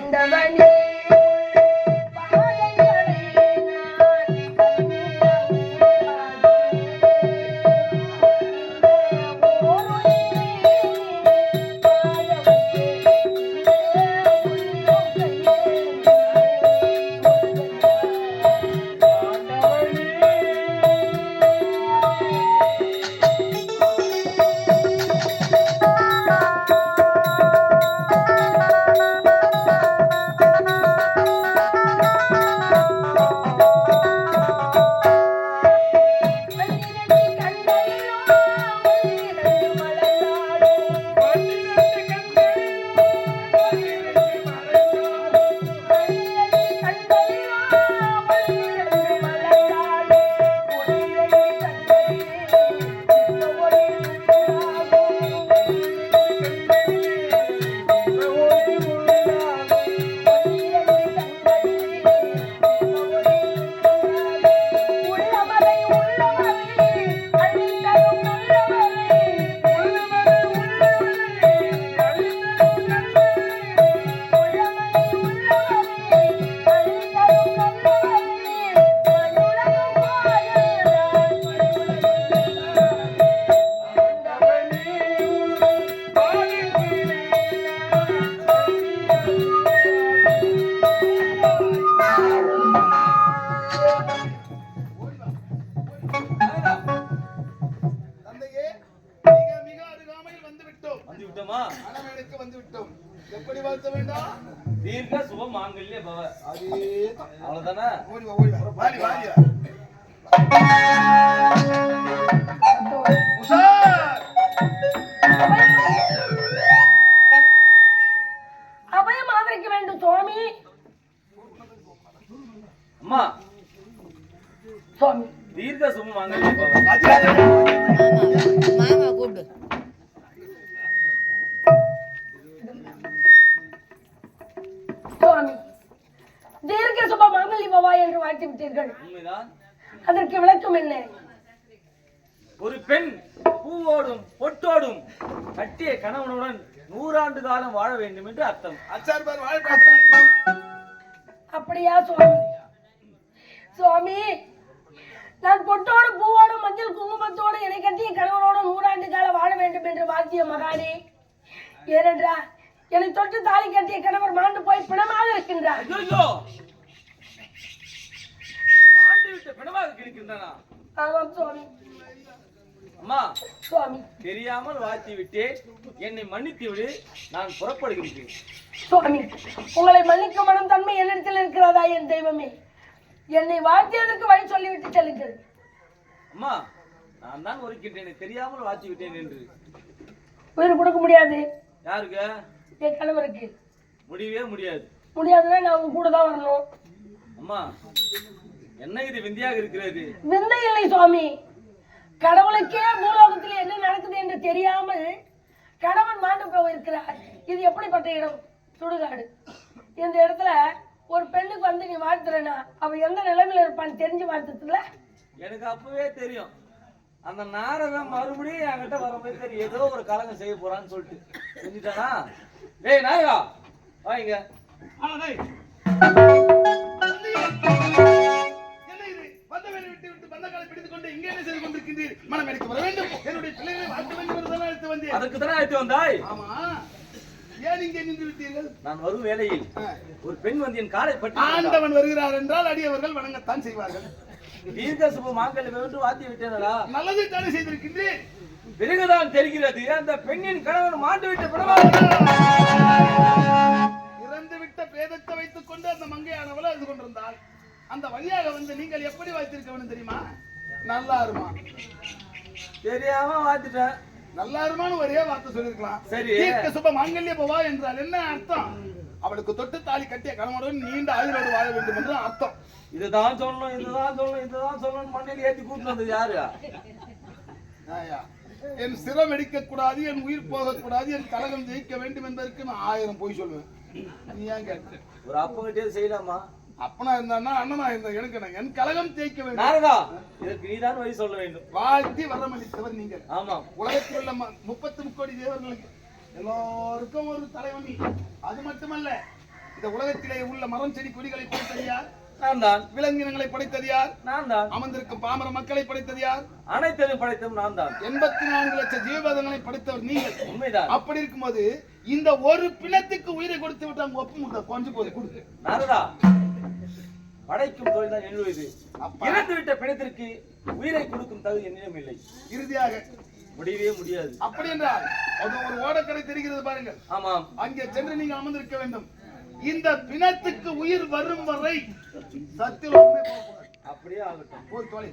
ஆண்டவனே வாழ்த்த வேண்டாம். தீர்க்க சுப மாங்கல்ய பவ. அவ்வளவுதானே? அபயம் ஆதரிக்க வேண்டும் சுவாமி. அம்மா. சுவாமி. தீர்க்க சுப மாங்கல்ய பவ. என்று வாழ்த்து விட்டீர்கள். அதற்கு விளக்கம் என்ன? ஒரு பெண் பூவோடும் பொட்டோடும் கட்டிய கணவனுடன் நூறாண்டு காலம் வாழ வேண்டும் என்று அர்த்தம். அப்படியா சுவாமி? சுவாமி நான் பொட்டோடு பூவோடு மஞ்சள் குங்குமத்தோடு என்னை கட்டிய கணவனோடு நூறாண்டு காலம் வாழ வேண்டும் என்று வாழ்த்திய மகானே. ஏனென்றால் என்னை தொட்டு தாலி கட்டிய கணவர் மாண்டு போய் பிணமாக இருக்கின்றார். விட்ட பிணமாக கிடக்கின்றனா ஆமாம் சுவாமி. அம்மா சுவாமி. தெரியாமல் வாழ்த்தி விட்டேன் என்னை மன்னித்து விடு நான் புறப்படுகின்றேன். சுவாமி உங்களை மன்னிக்கும் மனம் தன்மை என்னிடத்தில் இருக்கிறதா என் தெய்வமே? என்னை வாழ்த்தியதற்கு வழி சொல்லிவிட்டு செல்லுங்கள். அம்மா நான் தான் ஒருக்கின்றேன் தெரியாமல் வாழ்த்தி விட்டேன் என்று. உயிர் கொடுக்க முடியாது. யாருக்கு? என் கணவருக்கு. முடியவே முடியாது. முடியாதுன்னா நான் உங்க கூட தான் வரணும். அம்மா என்ன இது விந்தியாக இருக்கிறது? விந்தை இல்லை சுவாமி. கடவுளுக்கே பூலோகத்தில் என்ன நடக்குது என்று தெரியாமல் கணவன் மாண்டு போயிருக்கிறார் இது எப்படிப்பட்ட இடம்? சுடுகாடு. இந்த இடத்துல ஒரு பெண்ணுக்கு வந்து நீ வாழ்த்துறனா அவ எந்த நிலைமையில இருப்பான்னு தெரிஞ்சு வாழ்த்துறதுல? எனக்கு அப்பவே தெரியும். அந்த நாரதன் மறுபடியும் என்கிட்ட வரும்போது சரி ஏதோ ஒரு கலகம் செய்ய போறான்னு சொல்லிட்டு. செஞ்சுட்டானா டேய் நாயகா வாங்க. இது வந்தவனை பிடித்துக் கொண்டு இங்கே என்ன செய்து கொண்டிருக்கின்றீர்? வர வேண்டும். என்னுடைய பிள்ளைகளை வாழ்த்த வேண்டும் என்றுதான் அழைத்து வந்தேன். அதற்கு தானே அழைத்து வந்தாய்? ஆமா. ஏன் இங்கே நின்று விட்டீர்கள்? நான் வரும் வேளையில். ஒரு பெண் வந்து என் காலை பற்றி ஆண்டவன் வருகிறார் என்றால் அடியவர்கள் வணங்கத்தான் செய்வார்கள். தீர்க்க சுப மாங்கல்யம் என்று வாத்தி விட்டேனடா. நல்லதை தானே செய்திருக்கின்றேன் பிறகுதான் தெரிகிறது அந்த பெண்ணின் கணவன் மாண்டு விட்ட பிறகு. வேண்டும் தெரியுமா? நல்லா இருமா தெரியாம வாத்திட்டேன் நல்லா இருமான்னு ஒரே வார்த்தை சொல்லிருக்கலாம் சரி. தீர்க்க சுப மாங்கல்ய பவா என்றால் என்ன அர்த்தம்? அவளுக்கு தொட்டு தாலி கட்டிய கணவனுடன் நீண்ட ஆயுளோடு வாழ வேண்டும் என்று அர்த்தம். இதுதான் சொல்லணும் இதுதான் சொல்லணும் இதுதான் சொல்லணும் மண்ணில் ஏத்தி கூட்டிட்டு வந்தது யாரு. என் சிரம் எடுக்க கூடாது என் உயிர் போகக்கூடாது என் கலகம் ஜெயிக்க வேண்டும் என்பதற்கு நான் ஆயிரம் போய் சொல்லுவேன் நீ ஏன் கேட்ட ஒரு அப்பங்கிட்டே செய்யலாமா? அப்பனா இருந்தான்னா அண்ணனா இருந்தா எனக்கு? என் கலகம் ஜெயிக்க வேண்டும். நாரதா இதற்கு நீதான் வழி சொல்ல வேண்டும். வாழ்த்தி வரமளித்தவர் நீங்கள். ஆமாம் உலகத்தில் உள்ள முப்பத்து முக்கோடி தேவர்களுக்கு எல்லோருக்கும் ஒரு தலைவன் அது மட்டுமல்ல இந்த உலகத்திலே உள்ள மரம் செடி கொடிகளை படைத்தது யார்? நான் தான். விலங்கினங்களை படைத்தது யார்? நான் தான். அமர்ந்திருக்கும் பாமர மக்களை படைத்தது யார்? அனைத்தையும் படைத்தும் நான் தான். எண்பத்தி நான்கு லட்சம் ஜீவதங்களை படைத்தவர் நீங்கள். உண்மைதான். அப்படி இருக்கும்போது இந்த ஒரு பிணத்துக்கு உயிரை கொடுத்து விட்டு அவங்க ஒப்பு முட்டை கொஞ்சம் போது கொடுத்து. நாரதா படைக்கும் தொழில் தான் என்னுடையது. அப்பா. இறந்து விட்ட பிணத்திற்கு உயிரை கொடுக்கும் தகுதி என்னிடம் இல்லை. இறுதியாக. முடியவே முடியாது. அப்படி என்றால் அது ஒரு ஓடக்கடை தெரிகிறது பாருங்கள். ஆமாம். அங்கே சென்று நீங்கள் அமர்ந்திருக்க வேண்டும். இந்த பிணத்துக்கு உயிர் வரும் வரை போகக்கூடாது. அப்படியே ஆகட்டும். போய் தொலை.